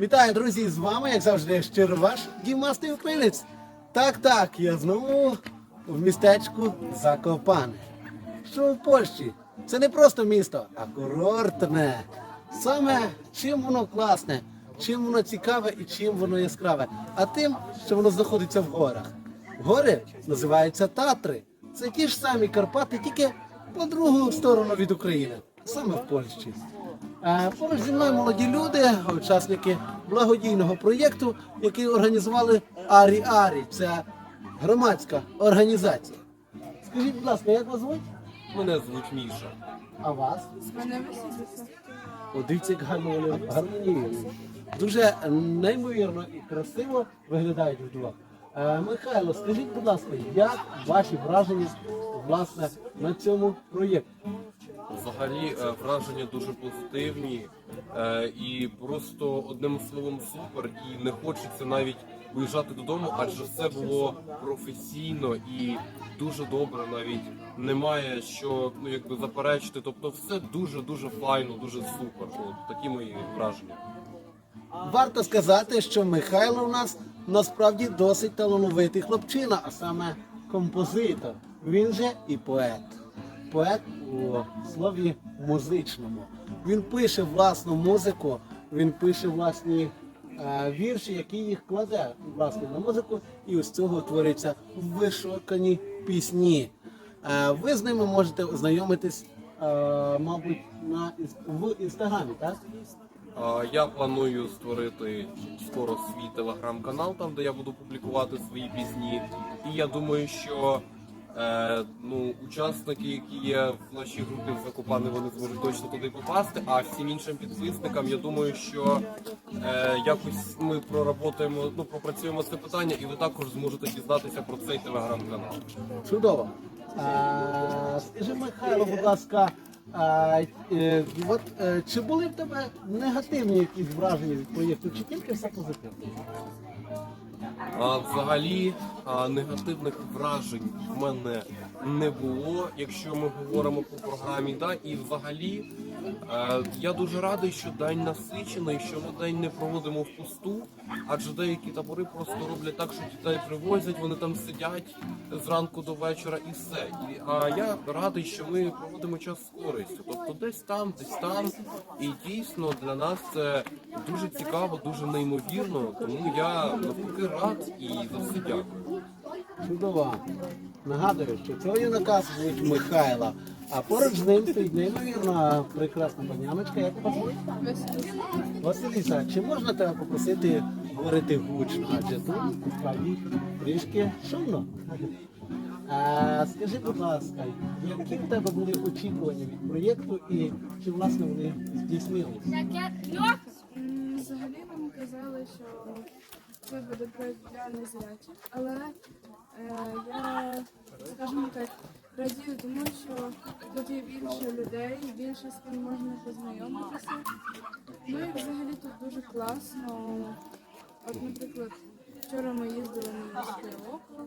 Вітаю, друзі! З вами, як завжди, щиро ваш Дімастий Українець. Так, так, я знову в містечку Закопане. Що в Польщі? Це не просто місто, а курортне. Саме чим воно класне, чим воно цікаве і чим воно яскраве. А тим, що воно знаходиться в горах. Гори називаються Татри. Це ті ж самі Карпати, тільки по другу сторону від України, саме в Польщі. Е, Поруч зі мною молоді люди, учасники благодійного проєкту, який організували Арі Арі. Це громадська організація. Скажіть, будь ласка, як вас звуть? Мене звуть Міша. А вас? Мене Василіса. О, дивіться, як гарно вони. Дуже неймовірно і красиво виглядають вдвох. Е, Михайло, скажіть, будь ласка, як ваші враження власне на цьому проєкті? Взагалі е, враження дуже позитивні е, і просто одним словом супер. І не хочеться навіть виїжджати додому, адже все було професійно і дуже добре. Навіть немає що ну якби заперечити. Тобто, все дуже дуже файно, дуже супер. От такі мої враження. Варто сказати, що Михайло у нас насправді досить талановитий хлопчина, а саме композитор. Він же і поет. Поет у слові музичному. Він пише власну музику, він пише власні е, вірші, які їх кладе власне на музику, і ось цього твориться вишукані пісні. Е, ви з ними можете ознайомитись, е, мабуть, на в інстаграмі, так? Я планую створити скоро свій телеграм-канал, там де я буду публікувати свої пісні. І я думаю, що е, ну, учасники, які є в нашій групі в Закопане, вони зможуть точно туди попасти. А всім іншим підписникам, я думаю, що е, якось ми проработаємо, ну пропрацюємо це питання, і ви також зможете дізнатися про цей телеграм-канал. Чудово. А, скажи, Михайло, будь ласка, а, е, от, е, чи були в тебе негативні якісь враження від проєкту, чи тільки все позитивне? А взагалі а, негативних вражень в мене не було, якщо ми говоримо по програмі. Да? І взагалі я дуже радий, що день насичений, що ми день не проводимо впусту, адже деякі табори просто роблять так, що дітей привозять, вони там сидять зранку до вечора і все. А я радий, що ми проводимо час з користю. Тобто десь там, десь там. І дійсно для нас це дуже цікаво, дуже неймовірно. Тому я навпаки рад і за все дякую. Чудово. Нагадую, що цього юнака звуть Михайла, а поруч з ним стоїть неймовірна прекрасна паняночка, як вас? Василіса. Чи можна тебе попросити говорити гучно? Адже тут насправді трішки шумно. А, скажи, будь ласка, які в тебе були очікування від проєкту і чи власне вони здійснились? М, Взагалі нам казали, що це буде проєкт для незрячих, але е, я, скажімо так, радію тому, що тут є більше людей, більше з ким можна познайомитися. Ну і взагалі тут дуже класно. От, наприклад, вчора ми їздили на міське око,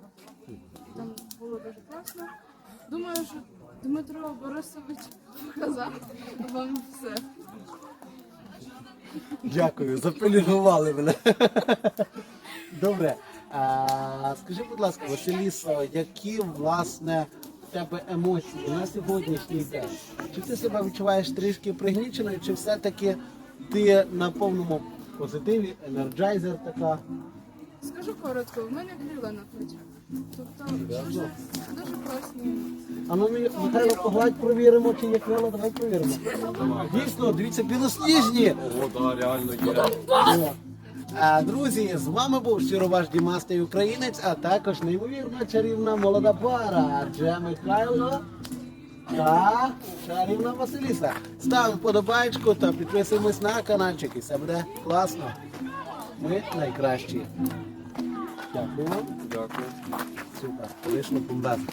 там було дуже класно. Думаю, що Дмитро Борисович показав вам все. Дякую, запелігували мене. Добре. А, скажи, будь ласка, Василісо, які власне тебе емоції на сьогоднішній день? Чи ти себе відчуваєш трішки пригніченою, чи все-таки ти на повному позитиві, енерджайзер така? Скажу коротко, в мене крила на плечах. Тобто дуже, дуже класні. А ну ми Михайло погладь провіримо, чи є крила, давай провіримо. Дійсно, дивіться, білосніжні. О, да, реально є. О. Друзі, з вами був щиро ваш Дімастий Українець, а також неймовірна чарівна молода пара Адже Михайло та чарівна Василіса. Ставимо вподобайку та підписуємось на каналчик, і все буде класно. Ми найкращі. Дякую. Дякую. Супер. Вийшло бомбезно.